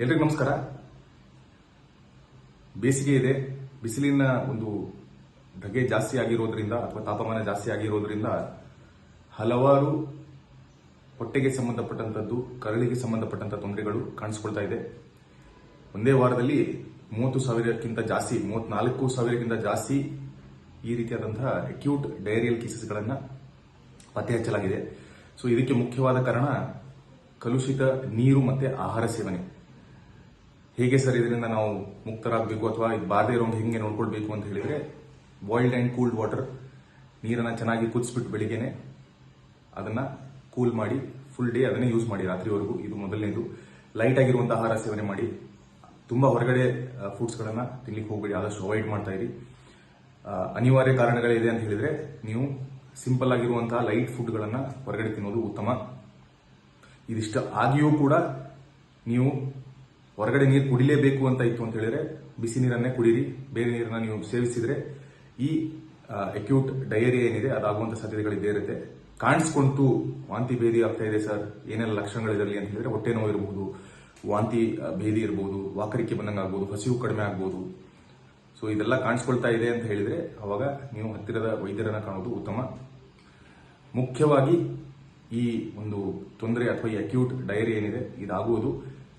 ಎಲ್ರಿಗೂ ನಮಸ್ಕಾರ. ಬೇಸಿಗೆ ಇದೆ. ಬಿಸಿಲಿನ ಒಂದು ಧಗೆ ಜಾಸ್ತಿ ಆಗಿರೋದ್ರಿಂದ ಅಥವಾ ತಾಪಮಾನ ಜಾಸ್ತಿ ಆಗಿರೋದ್ರಿಂದ ಹಲವಾರು ಹೊಟ್ಟೆಗೆ ಸಂಬಂಧಪಟ್ಟಂತದ್ದು ಕರಳಿಗೆ ಸಂಬಂಧಪಟ್ಟಂಥ ತೊಂದರೆಗಳು ಕಾಣಿಸ್ಕೊಳ್ತಾ ಇದೆ. ಒಂದೇ ವಾರದಲ್ಲಿ ಮೂವತ್ತು ಸಾವಿರಕ್ಕಿಂತ ಜಾಸ್ತಿ, ಮೂವತ್ನಾಲ್ಕು ಸಾವಿರಕ್ಕಿಂತ ಜಾಸ್ತಿ ಈ ರೀತಿಯಾದಂತಹ ಅಕ್ಯೂಟ್ ಡೈರಿಯಲ್ ಕೇಸಸ್ಗಳನ್ನು ಪತ್ತೆ ಹಚ್ಚಲಾಗಿದೆ. ಸೊ ಇದಕ್ಕೆ ಮುಖ್ಯವಾದ ಕಾರಣ ಕಲುಷಿತ ನೀರು ಮತ್ತೆ ಆಹಾರ ಸೇವನೆ. ಹೇಗೆ ಸರ್ ಇದರಿಂದ ನಾವು ಮುಕ್ತರಾಗಬೇಕು ಅಥವಾ ಇದು ಬಾರದೇ ಇರೋಂಗೆ ಹೆಂಗೆ ನೋಡ್ಕೊಳ್ಬೇಕು ಅಂತ ಹೇಳಿದ್ರೆ ಬಾಯ್ಲ್ಡ್ ಆ್ಯಂಡ್ ಕೂಲ್ಡ್ ವಾಟರ್ ನೀರನ್ನು ಚೆನ್ನಾಗಿ ಕುದಿಸ್ಬಿಟ್ಟು ಬೆಳಿಗ್ಗೆನೆ ಅದನ್ನು ಕೂಲ್ ಮಾಡಿ ಫುಲ್ ಡೇ ಅದನ್ನೇ ಯೂಸ್ ಮಾಡಿ ರಾತ್ರಿವರೆಗೂ. ಇದು ಮೊದಲನೇದು. ಲೈಟ್ ಆಗಿರುವಂತಹ ಆಹಾರ ಸೇವನೆ ಮಾಡಿ. ತುಂಬ ಹೊರಗಡೆ ಫುಡ್ಸ್ಗಳನ್ನು ತಿನ್ಲಿಕ್ಕೆ ಹೋಗಬೇಡಿ. ಆದಷ್ಟು ಅವಾಯ್ಡ್ ಮಾಡ್ತಾ ಇರಿ. ಅನಿವಾರ್ಯ ಕಾರಣಗಳಿದೆ ಅಂತ ಹೇಳಿದ್ರೆ, ನೀವು ಸಿಂಪಲ್ ಆಗಿರುವಂತಹ ಲೈಟ್ ಫುಡ್ಗಳನ್ನು ಹೊರಗಡೆ ತಿನ್ನೋದು ಉತ್ತಮ. ಇದಿಷ್ಟ ಆಗಿಯೂ ಕೂಡ ನೀವು ಹೊರಗಡೆ ನೀರು ಕುಡಿಲೇಬೇಕು ಅಂತ ಇತ್ತು ಅಂತ ಹೇಳಿದ್ರೆ, ಬಿಸಿ ನೀರನ್ನೇ ಕುಡೀರಿ, ಬೇರೆ ನೀರನ್ನ ನೀವು ಸೇವಿಸಿದ್ರೆ ಈ ಅಕ್ಯೂಟ್ ಡಯೇರಿಯಾ ಏನಿದೆ, ಅದಾಗುವಂತ ಸಾಧ್ಯತೆಗಳಿದ್ದೇ ಇರುತ್ತೆ. ಕಾಣಿಸ್ಕೊಂತು ವಾಂತಿ ಭೇದಿ ಆಗ್ತಾ ಇದೆ ಸರ್. ಏನೆಲ್ಲ ಲಕ್ಷಣಗಳಿರಲಿ ಅಂತ ಹೇಳಿದ್ರೆ, ಹೊಟ್ಟೆ ನೋವು ಇರಬಹುದು ವಾಂತಿ ಭೇದಿ ಇರಬಹುದು ವಾಕರಿಕೆ ಬಂದಂಗೆ ಹಸಿವು ಕಡಿಮೆ ಆಗ್ಬೋದು. ಸೊ ಇದೆಲ್ಲ ಕಾಣಿಸ್ಕೊಳ್ತಾ ಇದೆ ಅಂತ ಹೇಳಿದ್ರೆ, ಅವಾಗ ನೀವು ಹತ್ತಿರದ ವೈದ್ಯರನ್ನ ಕಾಣೋದು ಉತ್ತಮ. ಮುಖ್ಯವಾಗಿ ಈ ಒಂದು ತೊಂದರೆ ಅಥವಾ ಈ ಅಕ್ಯೂಟ್ ಡಯರಿ ಏನಿದೆ, ಇದಾಗುವುದು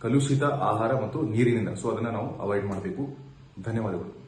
ಕಲುಷಿತ ಆಹಾರ ಮತ್ತು ನೀರಿನಿಂದ. ಸೊ ಅದನ್ನ ನಾವು ಅವಾಯ್ಡ್ ಮಾಡಬೇಕು. ಧನ್ಯವಾದಗಳು.